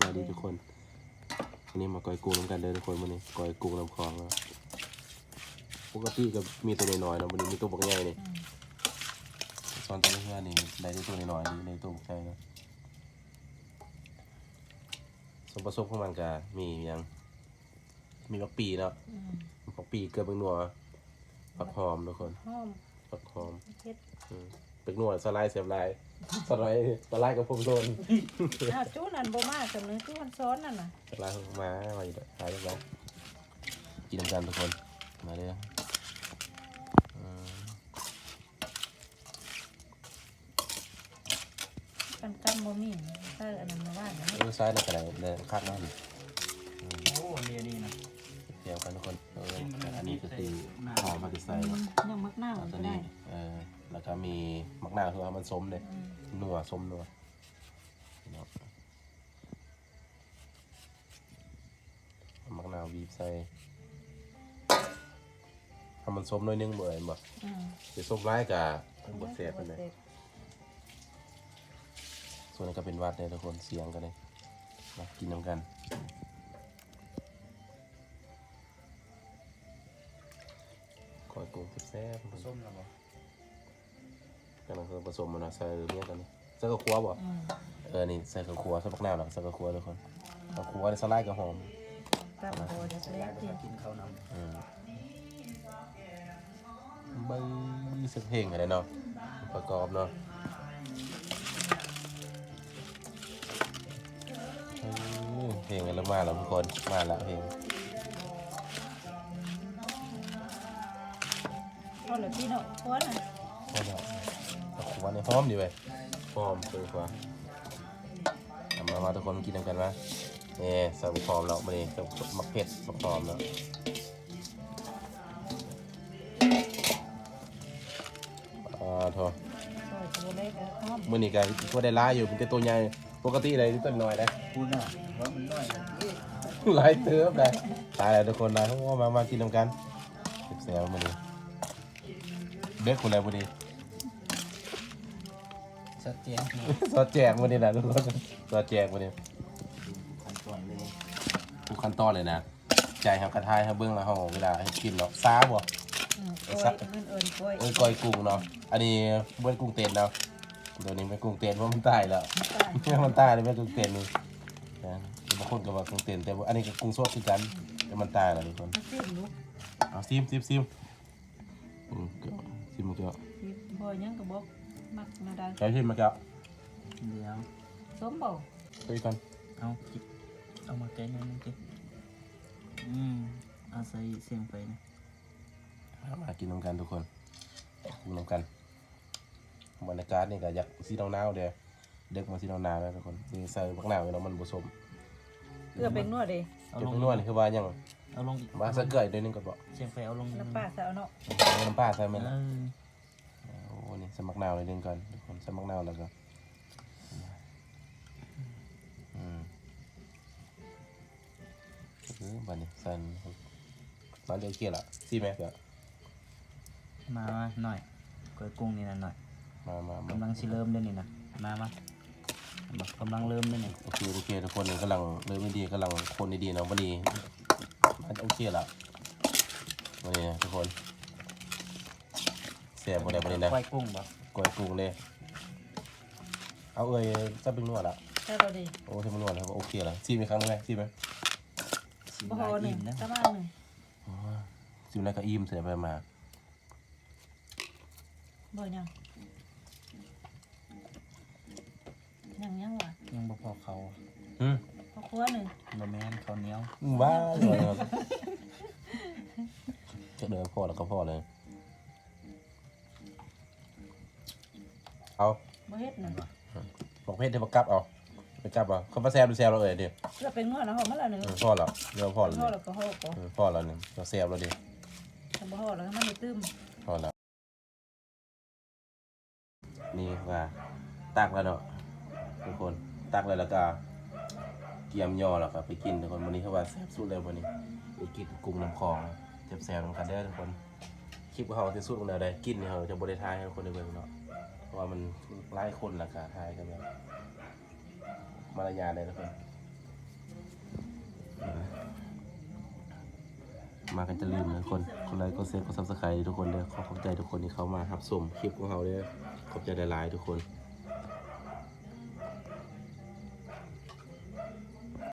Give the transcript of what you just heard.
สวัสดีทุกคนวันนี้มาก้อยกุ้งน้ำกันเลยทุกคนวันนี้ก้อยกุ้งน้ำคลองแล้วปกติก็มีตัวน้อยๆเนาะวันนี้มีตัวบักใหญ่นี่อืมซ้อนตัวเพื่อนนี่ได้ที่ตัวน้อยๆนี่ในตัวบักใหญ่เนาะส่วนผสมของมันก็มีหยังมีบักปีเนาะอืมบักปีเกลือเบักนัวผักหอมทุกคนหอมผักหอมเผ็ด อืมเป็กนัวสไลด์เสียบลายสไลด์สไลด์กับพวกโดนอ้าวจู้นั่นบ่มาสำนึกจู้มันซ้อนนั่นน่ะสไลด์มามาอยู่หายไปแล้วกินน้ำกันทุกคนมาเลยอืมกันกำบ่มีใส่อันนั้นมาว่านะเออซ้ายในกระดาษเลยคาดหน้าดิโอ้เนี่ยนี่นะเดี๋ยวกันทุกคนเออกินมันอันนี้ก็คือหอมมาติใส่อืมยังมักหน้าแล้วมันตัวก็ได้นี้เออ แล้วก็มีมักนาวคือว่ามันส้มเลยอืมนัวส้มนัวเนาะเอามักนาวบีบใส่ทำมันส้มหน้อยนึงเบื่อเห็นบ่อืมจะส้มร้ายกับบดเสียบไปเลยบ่ส่วนนี้ก็เป็นวัดเลยทุกคนเสียงกันเลยมากินน้ำกันก้อยกุ้งแซ่บๆผสมแล้วบ่ กำลังผสมมันนะใส่เนี่ยกันนี่ใส่กระคัวบ่อืมเออนี่ใส่กระคัวใส่ปักหน้าวหรอกใส่กระคัวทุกคนกระคัวนี่สไลด์กับหอมกับโบจะใส่เล็ยากกินกินข้าวนอืมใบสักเพลงอะไรเนาะประกอบเนาะเออเพลงกันแล้วมาแล้วทุกคนมาแล้วเพลงพอแล้วพี่เนาะพอน่ะหอมแล้วกระคั วนี่หอมดีเว้ยหอมเกินกว่าเอามามาทุกคนมากินกันไหมนี่ใส่หอมแล้วมานี่ใส่มะเผ็ดมะหอมแล้วอ่าโทษซอยตัวเล็กแล้วหอมมื่อนี้ก็ก็ได้ร้ายอยู่เป็นแต่ตัวใหญ่ปกติเลยที่ต้นน้อยนะำพูดน่ะว่ามันน้อยนะหลายเติบเลยตายแล้วทุกคนนะเขาก็มามากินน้ำกันเก็บแซวมื่อนี้เด็กคนอะไรมื่อนี้ ชัดเจนสอดแจกมื่อนี้นะทุกคนสอดแจกมื่อนี้ขั้นตอนเลยทุกขั้นตอนเลยนะใจครับกระทายครับเบื้องละห้องเวลาให้กินเนาะซาบ่อืมกล้วยมันเอิ้นกล้วยเอ้ยก้อยกุ้งเนาะอันนี้เบื้องกุ้งเต้นเนาะตัวนี้เป็นกุ้งเต้นเพราะมันตายแล้วตายมันตายเลยแม่กุ้งเต้นนี่นะบางคนก็ว่ากุ้งเต้นแต่ว่าอันนี้ก็กุ้งสดคือกันแต่มันตายแล้วทุกคนมันซิมลูกเอาซิมซิมซิมอืมเกี่ยวซิมมาเกี่ยวซิมบ่ยังก็บ่ มักมาได้ใช้ซิมมาเกี่ยวเดี๋ยวสมบ่ไปกันเอาจิเอามาแกงนิดนึงจิอืมเอาใส่เสียงไปนะเอามากินน้ำกันทุกคนกินน้ำกันบรรยากาศนี่ก็อยากสีหนาวๆเด้อเด็กมาสีหนาวๆแล้วทุกคนนี่ใส่บักหนาวอยู่เนาะมันผสมเกลือเป็นนวดเด้เอาเดี๋ยลวงเพิ่งนวดนี่คือว่ายังเอาลงอีกว่าสักเกยด้วยนึงก็บอกเสียงไฟเอาลงอีกน้ำปลาใส่เอาเนาะเอาน้ำปลาใส่ไหมเอล่ะ อโอ้นี่ใส่มักนาวเลยนึงก่อนทุกคนใส่มักนาวแล้วก็อืมเออบัดนี้ใส่ตอนเดียวเกี่ยละซีแม็กอะมามาหน่อยกล้วยกุ้งนี่นะหน่อยมามามา กำลังสิเริ่มเด้วนี่นะมามาบอกกำลังเริ่มเด้วนี่โอเคโอเคทุกคนนี่กำลังเริ่มไม่ดีกำลังคนดีๆเนาะวันนี้มันโอเคละวันนี้นะทุกคนเสียบวันไหนวันนี้นะกล้วยกุ้งบอกกอยกุ้งเลยเอาเอ้ยจะเป็นนวดละใส่เราดิโอ้ที่มันนวดแล้วโอเคละซีมอีกครั้งได้ไหมซีมไหมสีบ่ลาพอยหนึ่อิ่งมนะประมาณหนึ่งอ๋อซีมแล้วก็อิ่มเสียไปมาบ่ยังยังยังวะยังบ่พอเขาอืมพอครัวหนึ่งบะแมนข้าวเหนียวบ้าเลยครับจะเดินพอแล้วก็พอเลย เอาบ่เฮ็ดหนึ่งบอกเพชรที่ประกับเอาไปกับเอาเขามาแซมดูแซมเราเอ่ยเดี๋ยวเกลือเป็นนวดนะหอมมาแล้วหนึ่งเออพ่อแล้วเดี๋ยวพ่อแล้วห่อเนี่ยแล้วก็ห่อก็เออพ่อแล้วเนี่ยเราแซมเราดิทำบ่ห่อแล้วให้มันไม่ตึมพ่อแล้วนี่ว่าตักแล้วเนาะทุกคนตักแล้วแล้วก็เกียมย่อแล้วก็ไปกินทุกคนวันนี้เขาว่าแซ่บสุดเลยวันนี้ไปกินกุ้งน้ำคลองเจ็บแซมกันได้อทุกคนคลิปของเขาจะสุดกันแล้วได้กินเนี่ยเขาจะบริทายให้คนได้เบิ่งเนาะเพราะ ว่ามันไลาคนราคาทายกันแล้วมารยาเลยนะครับมากันจะลืมนะคน คนไลค์ก็เซฟก็ซับสไครต์ทุกคนเลยขอขอบใจทุกคนที่เข้ามาครับสมคลิปของเขาเลยขอบใจหลายๆทุกคน